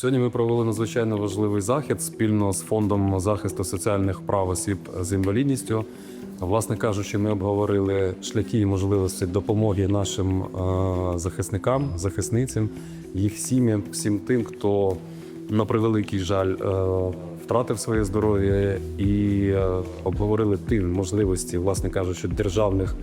Сьогодні ми провели надзвичайно важливий захід спільно з фондом захисту соціальних прав осіб з інвалідністю. Власне кажучи, ми обговорили шляхи і можливості допомоги нашим е, захисникам, захисницям, їх сім'ям, всім тим, хто на превеликий жаль е, втратив своє здоров'я, і е, обговорили ті можливості, власне кажучи, державних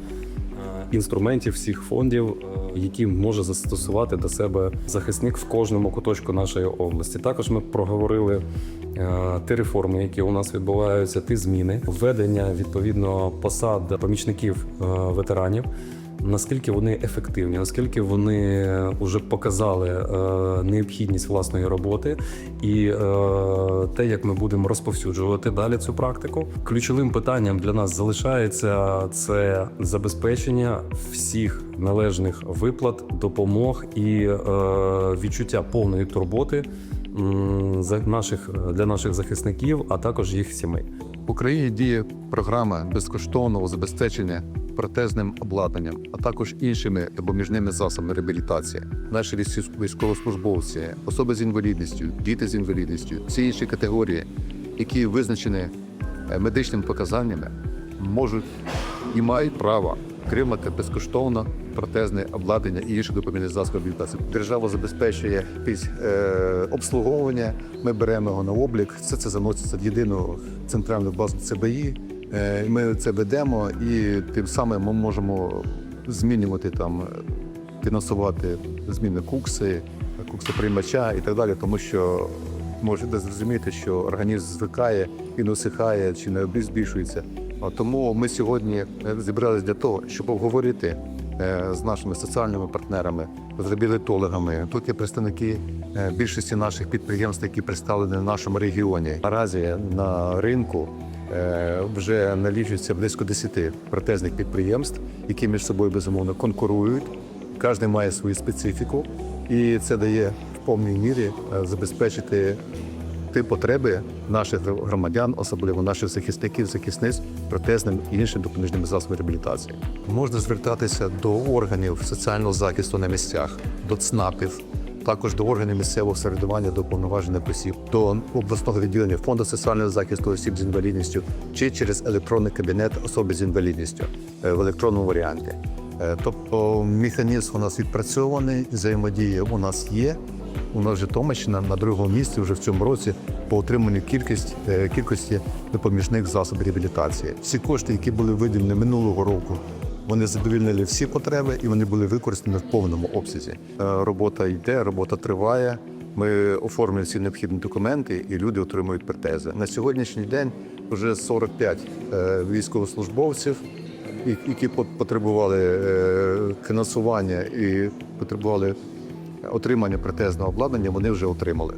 інструментів всіх фондів, е, які може застосувати до себе захисник в кожному куточку нашої області. Також ми проговорили е, ті реформи, які у нас відбуваються, ті зміни, введення відповідно посад помічників е, ветеранів. Наскільки вони ефективні, наскільки вони вже показали е, необхідність власної роботи, і е, те, як ми будемо розповсюджувати далі цю практику, ключовим питанням для нас залишається це забезпечення всіх належних виплат, допомог і е, відчуття повної турботи наших для наших захисників, а також їх сімей. В Україні діє програма безкоштовного забезпечення протезним обладнанням, а також іншими допоміжними засобами реабілітації. Наші військ- військовослужбовці, особи з інвалідністю, діти з інвалідністю, всі інші категорії, які визначені е, медичними показаннями, можуть і мають право отримати безкоштовно протезне обладнання і інші допоміжні засоби реабілітації. Держава забезпечує якесь е, обслуговування. Ми беремо його на облік. Все це заноситься в єдину центральну базу ЦБІ. Е, Ми це ведемо, і тим самим ми можемо змінювати там, е, фінансувати зміни кукси, кукси приймача і так далі, тому що можете зрозуміти, що організм звикає, він усихає чи не збільшується. Тому ми сьогодні е, зібралися для того, щоб обговорити е, з нашими соціальними партнерами, з реабілітологами. Тут є представники е, більшості наших підприємств, які представлені в нашому регіоні. Наразі на ринку вже налічується близько 10 протезних підприємств, які між собою безумовно конкурують. Кожен має свою специфіку, і це дає в повній мірі забезпечити ті потреби наших громадян, особливо наших захисників, захисниць, протезним і іншим допоміжними засобами реабілітації. Можна звертатися до органів соціального захисту на місцях, до ЦНАПів, також до органів місцевого самоврядування, до повноважених осіб, до обласного відділення фонду соціального захисту осіб з інвалідністю чи через електронний кабінет особи з інвалідністю е, в електронному варіанті. Е, Тобто механізм у нас відпрацьований, взаємодія у нас є. У нас Житомирщина на другому місці вже в цьому році по отриманню кількість, е, кількості допоміжних засобів реабілітації. Всі кошти, які були виділені минулого року, вони задовільнили всі потреби і вони були використані в повному обсязі. Е, Робота йде, робота триває. Ми оформлюємо всі необхідні документи, і люди отримують протези. На сьогоднішній день вже 45 е, військовослужбовців, які пот- потребували фінансування і потребували отримання протезного обладнання, вони вже отримали.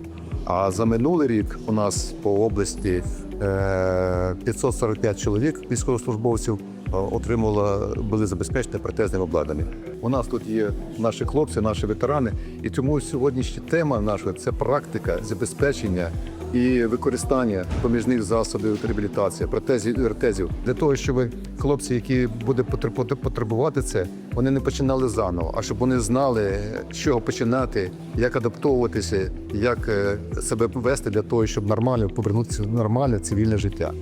А за минулий рік у нас по області е, 545 чоловік військовослужбовців отримали отримало, були забезпечені протезним обладнанням. У нас тут є наші хлопці, наші ветерани, і тому сьогоднішня тема наша це практика забезпечення і використання поміжних засобів реабілітації, протезів, протезів для того, щоб хлопці, які буде потребувати- це, вони не починали заново, а щоб вони знали, з чого починати, як адаптовуватися, як е, себе вести для того, щоб нормально повернутися в нормальне цивільне життя.